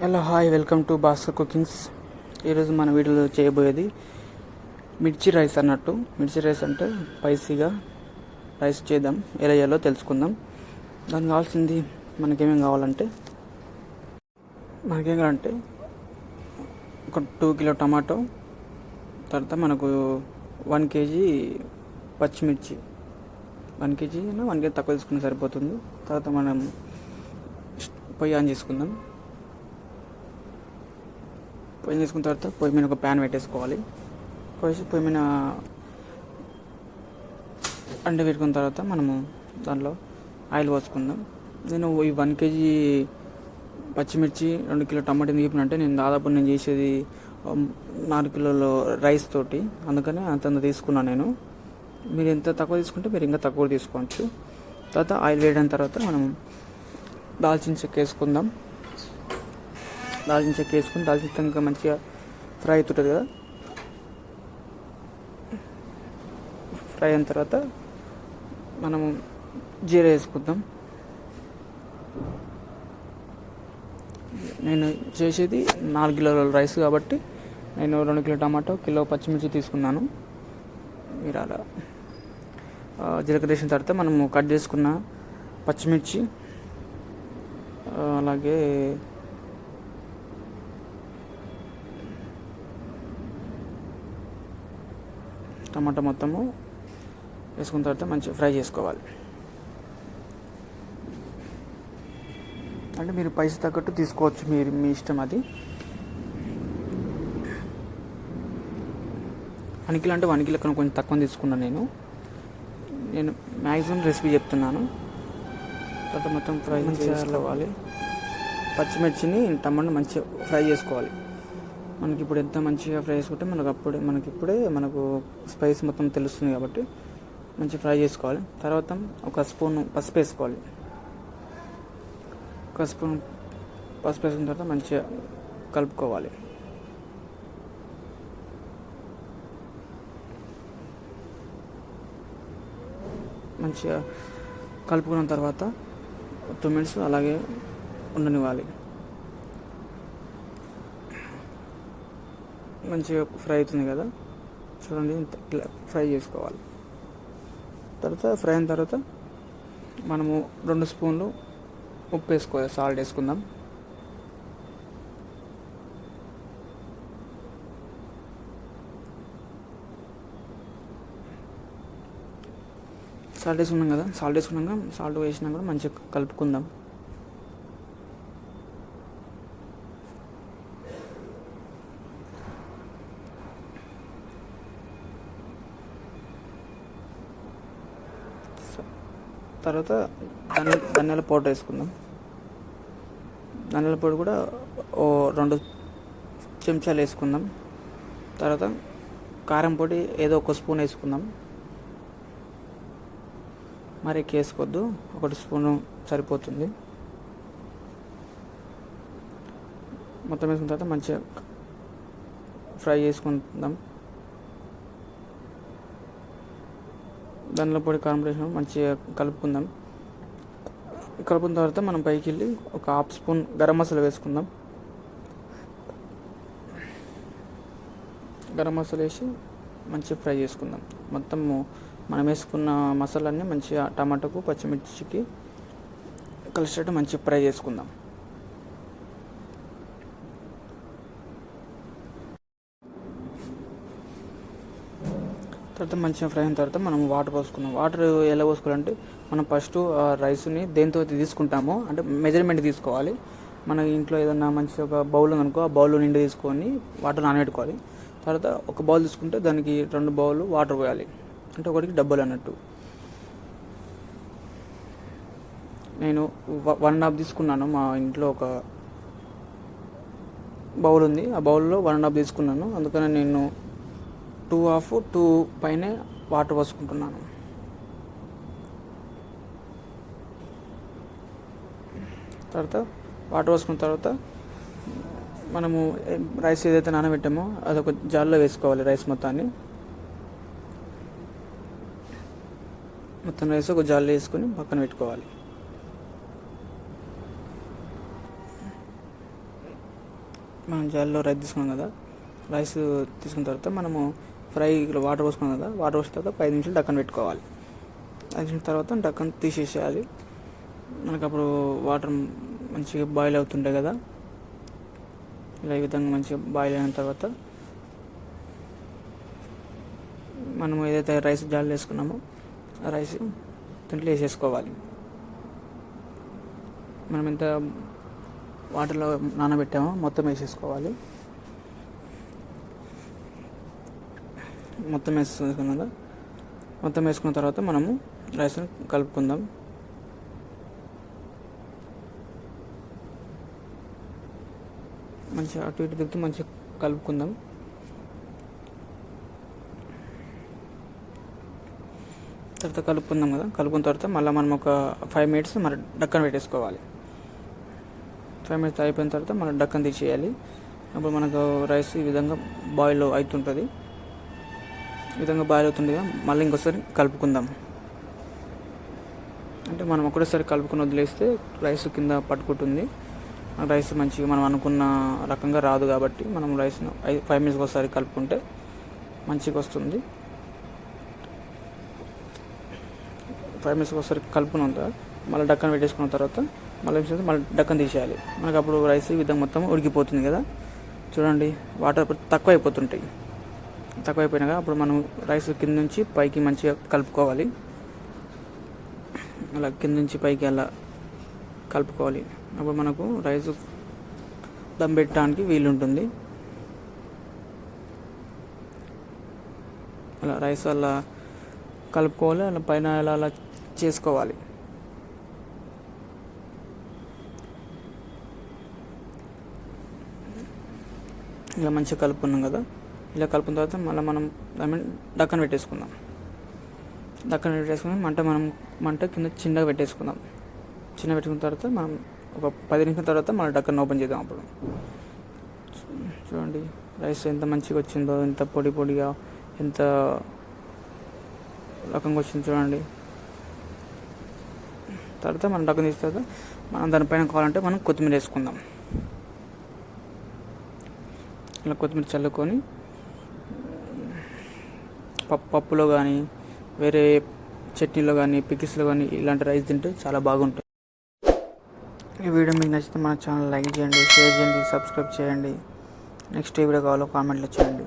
Hello hi welcome to Bhaskar cookings ఈరోజు మన వీడియోలో చేయబోయేది మిర్చి రైస్ అన్నట్టు. మిర్చి రైస్ అంటే స్పైసీగా రైస్ చేద్దాం ఎలా చేయాలో తెలుసుకుందాం. దానికి కావాల్సింది మనకేమేం కావాలంటే మనకేం కావాలంటే ఒక టూ కిలో టమాటో తర్వాత మనకు వన్ కేజీ పచ్చిమిర్చి. వన్ కేజీ వన్ కేజీ తక్కువ తీసుకుని సరిపోతుంది. తర్వాత మనం పొయ్యి ఆన్ చేసుకుందాం. పొయ్యి తీసుకున్న తర్వాత పొయ్యి మీద ఒక ప్యాన్ పెట్టేసుకోవాలి. పోసి పొయ్యి మీద అండ పెట్టుకున్న తర్వాత మనము దాంట్లో ఆయిల్ పోసుకుందాం. నేను ఈ వన్ కేజీ పచ్చిమిర్చి రెండు కిలో టమాటా ఎందుకు అంటే నేను దాదాపు నేను చేసేది నాలుగు కిలోల రైస్ తోటి. అందుకని అంత తీసుకున్నాను నేను. మీరు ఎంత తక్కువ తీసుకుంటే మీరు ఇంకా తక్కువ తీసుకోవచ్చు. తర్వాత ఆయిల్ వేయడం తర్వాత మనం దాల్చిన చెక్క వేసుకుందాం. దాల్చిన చెక్క వేసుకుని దాల్చిన చెక్క ఇంకా మంచిగా ఫ్రై అవుతుంటుంది కదా. ఫ్రై అయిన తర్వాత మనము జీరా వేసుకుందాం. నేను చేసేది నాలుగు కిలోల రైస్ కాబట్టి నేను రెండు కిలో టమాటో కిలో పచ్చిమిర్చి తీసుకున్నాను. మీరు అలా జీలకర్ర వేసిన తర్వాత మనము కట్ చేసుకున్న పచ్చిమిర్చి అలాగే టమాటా మొత్తము వేసుకున్న తర్వాత మంచిగా ఫ్రై చేసుకోవాలి. అంటే మీరు పైసలు తగ్గట్టు తీసుకోవచ్చు మీరు మీ ఇష్టం అది. వన్ కిలో అంటే వన్ కిలో కన్నా కొంచెం తక్కువ తీసుకున్నాను నేను. నేను మ్యాక్సిమం రెసిపీ చెప్తున్నాను. తర్వాత మొత్తం ఫ్రై చేసుకోవాలి. పచ్చిమిర్చిని టమాటా మంచిగా ఫ్రై చేసుకోవాలి. మనకి ఇప్పుడు ఎంత మంచిగా ఫ్రై చేసుకుంటే మనకు అప్పుడే మనకి ఇప్పుడే మనకు స్పైస్ మొత్తం తెలుస్తుంది కాబట్టి మంచిగా ఫ్రై చేసుకోవాలి. తర్వాత ఒక స్పూన్ పసుపు వేసుకోవాలి. ఒక స్పూన్ పసుపు వేసుకున్న తర్వాత మంచిగా కలుపుకోవాలి. మంచిగా కలుపుకున్న తర్వాత టూ మినిట్స్ అలాగే ఉండనివ్వాలి. మంచిగా ఫ్రై అవుతుంది కదా. చూడండి ఇట్లా ఫ్రై చేసుకోవాలి. తర్వాత ఫ్రై అయిన తర్వాత మనము రెండు స్పూన్లు ఉప్పు వేసుకోవాలి సాల్ట్ వేసుకుందాం. సాల్ట్ వేసుకున్నాం కదా సాల్ట్ వేసుకున్నాక సాల్ట్ వేసినా కూడా మంచిగా కలుపుకుందాం. తర్వాత ధనియాల ధనియాల పౌడర్ వేసుకుందాం. ధనియాల పొడి కూడా ఓ రెండు చెంచాలు వేసుకుందాం. తర్వాత కారం పొడి ఏదో ఒక స్పూన్ వేసుకుందాం. మరి ఎక్కువ వేసుకోవద్దు ఒకటి స్పూను సరిపోతుంది. మొత్తం వేసుకున్న తర్వాత మంచిగా ఫ్రై చేసుకుందాం. దానిలో పొడి కాంబినేషన్ మంచిగా కలుపుకుందాం. కలుపుకున్న తర్వాత మనం పైకి వెళ్ళి ఒక హాఫ్ స్పూన్ గరం మసాలా వేసుకుందాం. గరం మసాలా వేసి మంచిగా ఫ్రై చేసుకుందాం. మొత్తము మనం వేసుకున్న మసాలాన్ని మంచిగా టమాటాకు పచ్చిమిర్చికి కలిసేటట్టు మంచిగా ఫ్రై చేసుకుందాం. తర్వాత మంచిగా ఫ్రై అయిన తర్వాత మనం వాటర్ పోసుకున్నాం వాటర్ ఎలా పోసుకోవాలంటే మనం ఫస్ట్ ఆ రైస్ని దేంతో తీసుకుంటాము తీసుకుంటామో అంటే మెజర్మెంట్ తీసుకోవాలి. మన ఇంట్లో ఏదన్నా మంచి ఒక బౌల్ ఉందనుకో ఆ బౌల్ నిండి తీసుకొని వాటర్ నానబెట్టుకోవాలి. తర్వాత ఒక బౌల్ తీసుకుంటే దానికి రెండు బౌల్ వాటర్ పోయాలి. అంటే ఒకటికి డబ్బులు అన్నట్టు. నేను వ- వన్ హాఫ్ తీసుకున్నాను. మా ఇంట్లో ఒక బౌల్ ఉంది. ఆ బౌల్లో వన్ అండ్ హాఫ్ తీసుకున్నాను. అందుకని నేను టూ హాఫ్ టూ పైనే వాటర్ పోసుకుంటున్నాను. తర్వాత వాటర్ పోసుకున్న తర్వాత మనము రైస్ ఏదైతే నానబెట్టామో అదొక జాల్లో వేసుకోవాలి రైస్ మొత్తాన్ని. మొత్తం రైస్ ఒక జాల్లో వేసుకొని పక్కన పెట్టుకోవాలి. మనం జాల్లో రైస్ తీసుకున్నాం కదా రైస్ తీసుకున్న తర్వాత మనము ఫ్రై వాటర్ పోసుకున్నాం కదా వాటర్ పోసిన తర్వాత పది నిమిషాలు డక్కన్ పెట్టుకోవాలి. ఐదు నిమిషాల తర్వాత డక్కన్ తీసేసేయాలి. మనకు అప్పుడు వాటర్ మంచిగా బాయిల్ అవుతుంటాయి కదా. ఇలా ఈ విధంగా మంచిగా బాయిల్ అయిన తర్వాత మనం ఏదైతే రైస్ జాలు వేసుకున్నామో ఆ రైస్ దాంట్లో వేసేసుకోవాలి. మనం ఎంత వాటర్లో నానబెట్టామో మొత్తం వేసేసుకోవాలి. మొత్తం వేసుకున్నాక మొత్తం వేసుకున్న తర్వాత మనము రైస్ని కలుపుకుందాం. మంచిగా అటు ఇటు తిప్పి మంచిగా కలుపుకుందాం. తర్వాత కలుపుకుందాం కదా. కలుపుకున్న తర్వాత మళ్ళీ మనం ఒక ఫైవ్ మినిట్స్ మన డక్కన పెట్టేసుకోవాలి. ఫైవ్ మినిట్స్ అయిపోయిన తర్వాత మనం డక్కన తీసేయాలి. అప్పుడు మనకు రైస్ ఈ విధంగా బాయిల్ అవుతుంటుంది. ఈ విధంగా బాయిల్ అవుతుండగా కదా మళ్ళీ ఇంకోసారి కలుపుకుందాం. అంటే మనం ఒకటేసారి కలుపుకొని వదిలేస్తే రైస్ కింద పట్టుకుంటుంది. రైస్ మంచిగా మనం అనుకున్న రకంగా రాదు కాబట్టి మనం రైస్ను ఫైవ్ మినిట్స్కి ఒకసారి కలుపుకుంటే మంచిగా వస్తుంది. ఫైవ్ మినిట్స్కి ఒకసారి కలుపుకున్న తర్వాత మళ్ళీ డక్కన పెట్టేసుకున్న తర్వాత మళ్ళీ ఏం మళ్ళీ డక్కన్ తీసేయాలి. మనకు అప్పుడు రైస్ ఈ విధంగా మొత్తం ఉడికిపోతుంది కదా. చూడండి వాటర్ తక్కువ అయిపోతుంటాయి. తక్కువైపోయినాక అప్పుడు మనం రైస్ కింద నుంచి పైకి మంచిగా కలుపుకోవాలి. అలా కింద నుంచి పైకి అలా కలుపుకోవాలి. అప్పుడు మనకు రైస్ దమ్ పెట్టడానికి వీలుంటుంది అలా రైస్ అలా కలుపుకోవాలి అలా పైన అలా అలా చేసుకోవాలి. ఇలా మంచిగా కలుపుకున్నాం కదా. ఇలా కలుపుకున్న తర్వాత మళ్ళీ మనం దాని డక్కన పెట్టేసుకుందాం. దక్కన పెట్టేసుకుని మంట మనం మంట కింద చిన్నగా పెట్టేసుకుందాం. చిన్న పెట్టుకున్న తర్వాత మనం ఒక పది నిమిషాల తర్వాత మనం డక్కన ఓపెన్ చేద్దాం అప్పుడు. చూ- చూడండి రైస్ ఎంత మంచిగా వచ్చిందో ఎంత పొడి పొడిగా ఎంత రకంగా వచ్చింది చూడండి. తర్వాత మనం డక్కన్ తీసిన తర్వాత మనం దానిపైన కావాలంటే మనం కొత్తిమీర వేసుకుందాం. ఇలా కొత్తిమీర చల్లుకొని పప్పు పప్పులో కానీ వేరే చట్నీలో కానీ పికిల్స్లో కానీ ఇలాంటి రైస్ తింటే చాలా బాగుంటుంది. ఈ వీడియో మీకు నచ్చితే మన ఛానల్ లైక్ చేయండి షేర్ చేయండి సబ్స్క్రైబ్ చేయండి. నెక్స్ట్ ఏ వీడియో కావాలో కామెంట్లో చేయండి.